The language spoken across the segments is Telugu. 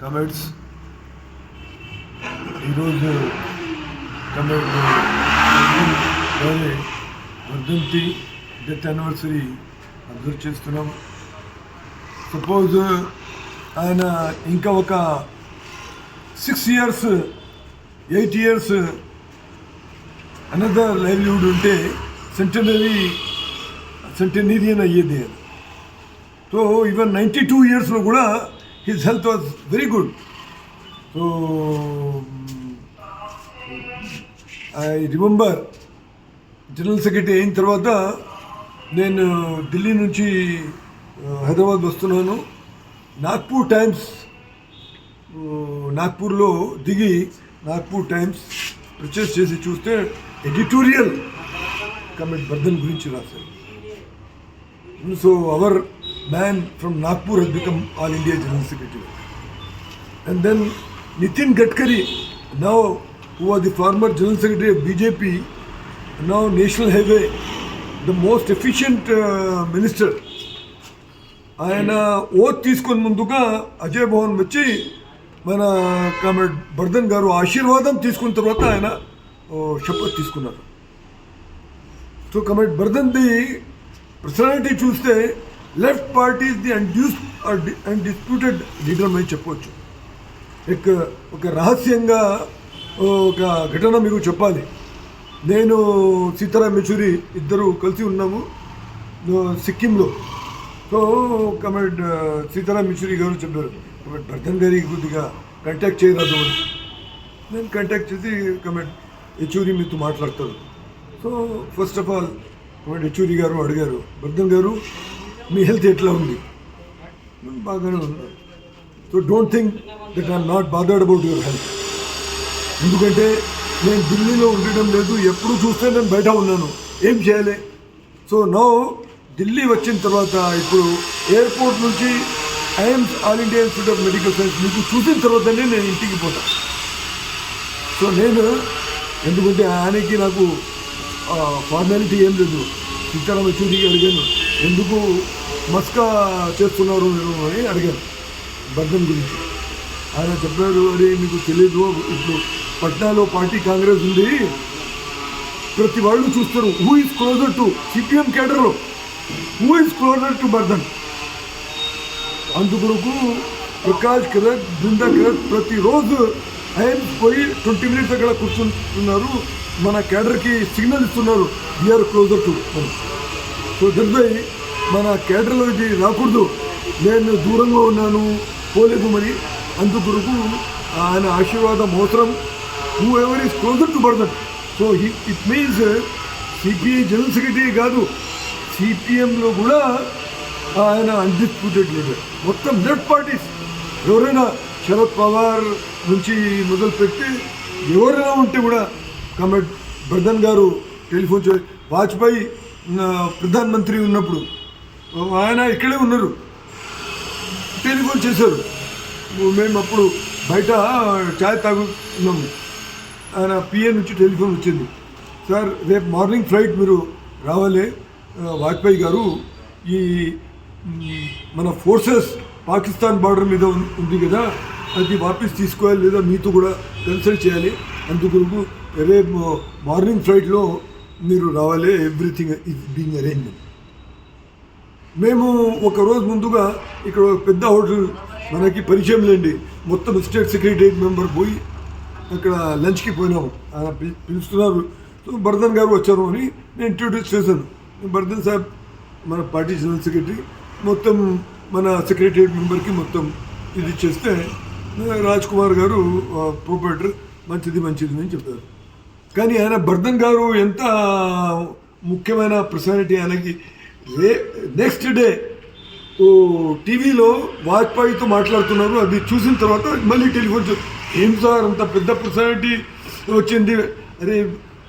కమెంట్స్. ఈరోజు కమెంట్ వర్ధంతి డెత్ యానివర్సరీ అబ్జర్వ్ చేస్తున్నాం. సపోజ్ ఆయన ఇంకా ఒక six years eight years another livelihood ఉంటే సెంటనరీ సెంటనీరియన్ అయ్యేది సో ఈవెన్ నైంటీ టూ ఇయర్స్లో కూడా his health was very good so I remember general secretary అయిన తర్వాత నేను ఢిల్లీ నుంచి హైదరాబాద్ వస్తున్నాను. నాగ్పూర్ టైమ్స్ నాగ్పూర్లో దిగి నాగ్పూర్ టైమ్స్ పర్చేస్ చేసి చూస్తే ఎడిటోరియల్ కమెంట్ బర్ధన్ గురించి రాశారు. So our Man from Nagpur has become all India general secretary And then Nitin Gadkari, now who was the former General Secretary of BJP, now National Highway, the most efficient uh, minister. ఆయన ఓత్ తీసుకొని ముందుగా అజయ్ భవన్ వచ్చి మన కామ్రేడ్ బర్ధన్ గారు ఆశీర్వాదం తీసుకున్న తర్వాత ఆయన ఓ, శపథ్ తీసుకున్నారు సో కమెంట్ బర్ధన్ది పర్సనాలిటీ చూస్తే left party the undisputed and disputed leader అని చెప్పవచ్చు ఇక ఒక రహస్యంగా ఒక ఘటన మీకు చెప్పాలి. నేను సీతారాం యచూరి ఇద్దరు కలిసి ఉన్నాము సిక్కింలో. సో కమెంట్ సీతారాం యచూరి గారు చెప్పారు కమెంట్ భర్తన్ గారి కొద్దిగా కాంటాక్ట్ చేయరాదు అని నేను కాంటాక్ట్ చేసి కమెంట్ యచూరి మీతో మాట్లాడతారు so first of all comrade Yechury garu అడిగారు భర్తన్ గారు మీ హెల్త్ ఎట్లా ఉంది? బాగానే ఉంది so don't think that I'm not bothered about your health ఎందుకంటే నేను ఢిల్లీలో ఉండడం లేదు ఎప్పుడు చూస్తే నేను బయట ఉన్నాను. ఏం చేయాలి? సో నో ఢిల్లీ వచ్చిన తర్వాత ఇప్పుడు ఎయిర్పోర్ట్ నుంచి AIIMS all India institute of medical science మీకు చూసిన తర్వాతనే నేను ఇంటికి పోతాను సో నేను ఎందుకంటే ఆయనకి నాకు ఫార్మాలిటీ ఏం లేదు. సీతారామ యెచూరికి అడిగాను ఎందుకు మస్కా చేస్తున్నారు మీరు అని అడిగాను బర్ధన్ గురించి. ఆయన చెప్పారు అరే మీకు తెలియదు ఇప్పుడు పట్నాలో పార్టీ కాంగ్రెస్ ఉంది. ప్రతి వాళ్ళు చూస్తారు who is closer to CPM కేడర్లో who is closer to Bardhan అందుకొరకు ప్రకాష్ కరత్ బృందా కరత్ ప్రతిరోజు ఆయన పోయి ట్వంటీ మినిట్స్ అక్కడ కూర్చుంటున్నారు. మన కేడర్కి సిగ్నల్ ఇస్తున్నారు. వీఆర్ క్లోజర్ టు కుదిరిపోయి సో మన కేడర్లో రాకూడదు. నేను దూరంగా ఉన్నాను. పోలేదు మరి. అందుకొరకు ఆయన ఆశీర్వాదం అవసరం. Whoever is closer to Bardhan so it means CPI general secretary కాదు. సిపిఎంలో కూడా ఆయన అన్డిస్ప్యూటెడ్ లీడర్ మొత్తం లెఫ్ట్ పార్టీస్ ఎవరైనా శరద్ పవార్ నుంచి మొదలుపెట్టి ఎవరైనా ఉంటే కూడా కమెంట్ బర్ధన్ గారు టెలిఫోన్ చే వాజ్పేయి ప్రధానమంత్రి ఉన్నప్పుడు ఆయన ఇక్కడే ఉన్నారు. టెలిఫోన్ చేశారు. మేము అప్పుడు బయట ఛాయ్ తాగుతున్నాము. ఆయన పిఏ నుంచి టెలిఫోన్ వచ్చింది. సార్ రేపు మార్నింగ్ ఫ్లైట్ మీరు రావాలి. వాజ్పేయి గారు ఈ మన ఫోర్సెస్ పాకిస్తాన్ బార్డర్ మీద ఉంది కదా అది వాపస్ తీసుకోవాలి లేదా మీతో కూడా కన్సల్ట్ చేయాలి. అందుకొరకు రేపు మార్నింగ్ ఫ్లైట్లో మీరు రావాలి ఎవ్రీథింగ్ ఇస్ బీయింగ్ అరేంజ్మెంట్ మేము ఒక రోజు ముందుగా ఇక్కడ పెద్ద హోటల్ మనకి పరిచయం లేండి. మొత్తం స్టేట్ సెక్రటరియట్ మెంబర్ పోయి అక్కడ లంచ్కి పోయినాము. ఆయన పిలుస్తున్నారు. సో బర్ధన్ గారు వచ్చారు అని నేను ఇంట్రడ్యూస్ చేశాను. బర్ధన్ సాబ్ మన పార్టీ జనరల్ సెక్రటరీ మొత్తం మన సెక్రటరియట్ మెంబర్కి మొత్తం ఇది చేస్తే రాజ్ కుమార్ గారు ప్రొపరేటర్ మంచిది మంచిది అని చెప్పారు. కానీ ఆయన బర్ధన్ గారు ఎంత ముఖ్యమైన పర్సనాలిటీ ఆయనకి. రే నెక్స్ట్ డే టీవీలో వాజ్పేయితో మాట్లాడుతున్నారు. అది చూసిన తర్వాత మళ్ళీ టెలిఫోన్ ఏం సార్ అంత పెద్ద పర్సనాలిటీ వచ్చింది? అరే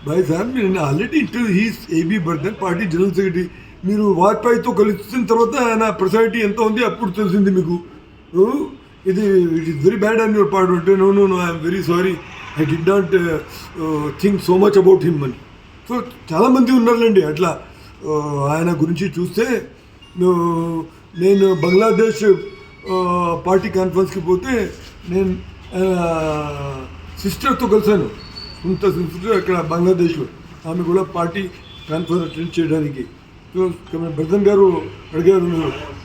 భాయ్ సార్ నేను already interview his AB Bardhan party general secretary మీరు వాజ్పేయితో కలిసిన తర్వాత ఆయన పర్సనాలిటీ ఎంత ఉంది అప్పుడు తెలిసింది మీకు. ఇది ఇట్ ఈస్ వెరీ బ్యాడ్ అని యువర్ పార్ట్ అంటే no no no I'm very sorry I did not think so much about him అని సో చాలామంది ఉన్నారులేండి అట్లా uh, ఆయన గురించి చూస్తే uh, నేను బంగ్లాదేశ్ uh, పార్టీ కాన్ఫరెన్స్కి పోతే నేను సిస్టర్తో కలిశాను. సొంత సిస్టర్ అక్కడ బంగ్లాదేశ్లో. ఆమె కూడా పార్టీ కాన్ఫరెన్స్ అటెండ్ చేయడానికి. సో బ్రదన్ గారు అడిగారు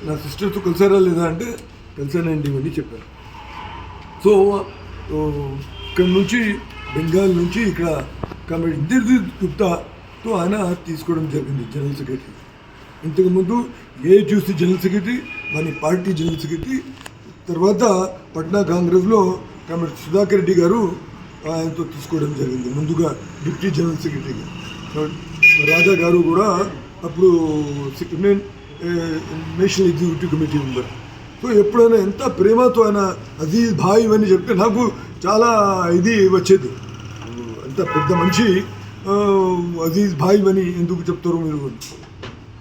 నా సిస్టర్తో కలిసారా లేదా? అంటే కలిసానండి ఇవన్నీ చెప్పారు. సో ఇక్కడ నుంచి బెంగాల్ నుంచి ఇక్కడ కమిటీ ఇంద్రజిత్ గుప్తాతో ఆయన తీసుకోవడం జరిగింది జనరల్ సెక్రటరీ. ఇంతకుముందు ఏ చూసి జనరల్ సెక్రటరీ మన పార్టీ జనరల్ సెక్రటరీ తర్వాత పట్నా కాంగ్రెస్లో కమిటీ సుధాకర్ రెడ్డి గారు ఆయనతో తీసుకోవడం జరిగింది ముందుగా డిప్యూటీ జనరల్ సెక్రటరీగా రాజా గారు కూడా అప్పుడు national executive committee member. So ఎప్పుడైనా ఎంత ప్రేమతో ఆయన అజీజ్ భాయ్ అని చెప్తే నాకు చాలా ఇది వచ్చేది. అంత పెద్ద మనిషి అజీజ్ భాయ్ అని ఎందుకు చెప్తారు మీరు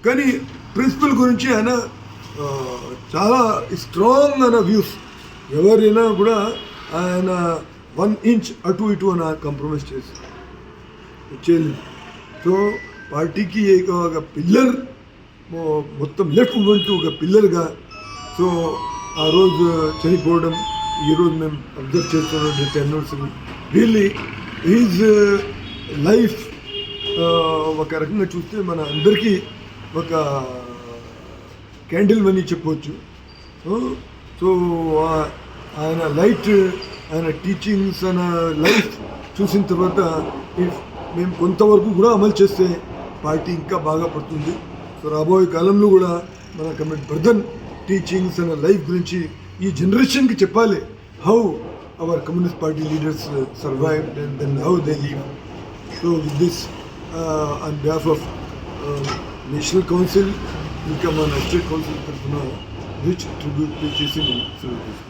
కానీ ప్రిన్సిపల్ గురించి ఆయన చాలా స్ట్రాంగ్ అయిన వ్యూస్ ఎవరైనా కూడా ఆయన వన్ ఇంచ్ అటు ఇటు అని కాంప్రమైజ్ చేసి చేయలేదు. సో పార్టీకి ఒక- ఒక పిల్లర్ మొత్తం లెఫ్ట్ మూమెంట్ ఒక పిల్లర్గా సో ఆ రోజు చనిపోవడం ఈరోజు మేము అబ్జర్వ్ చేస్తున్నాం డెత్ రియల్లీ ఈజ్ లైఫ్ ఒక రకంగా చూస్తే మన అందరికీ ఒక క్యాండిల్ అని చెప్పవచ్చు సో ఆయన లైట్ ఆయన టీచింగ్స్ ఆయన లైఫ్ చూసిన తర్వాత మేము కొంతవరకు కూడా అమలు చేస్తే పార్టీ ఇంకా బాగా పడుతుంది. సో రాబోయే కాలంలో కూడా మన కమిటీ బ్రదన్ టీచింగ్స్ అనే లైఫ్ గురించి ఈ జనరేషన్కి చెప్పాలి how our communist party leaders survive and then how they leave so with this on behalf of national council ఇంకా మన స్టేట్ కౌన్సిల్ తరఫున రిచ్ ట్రిబ్యూట్ పే చేసి నేను సెలవు తీసుకుంటాను.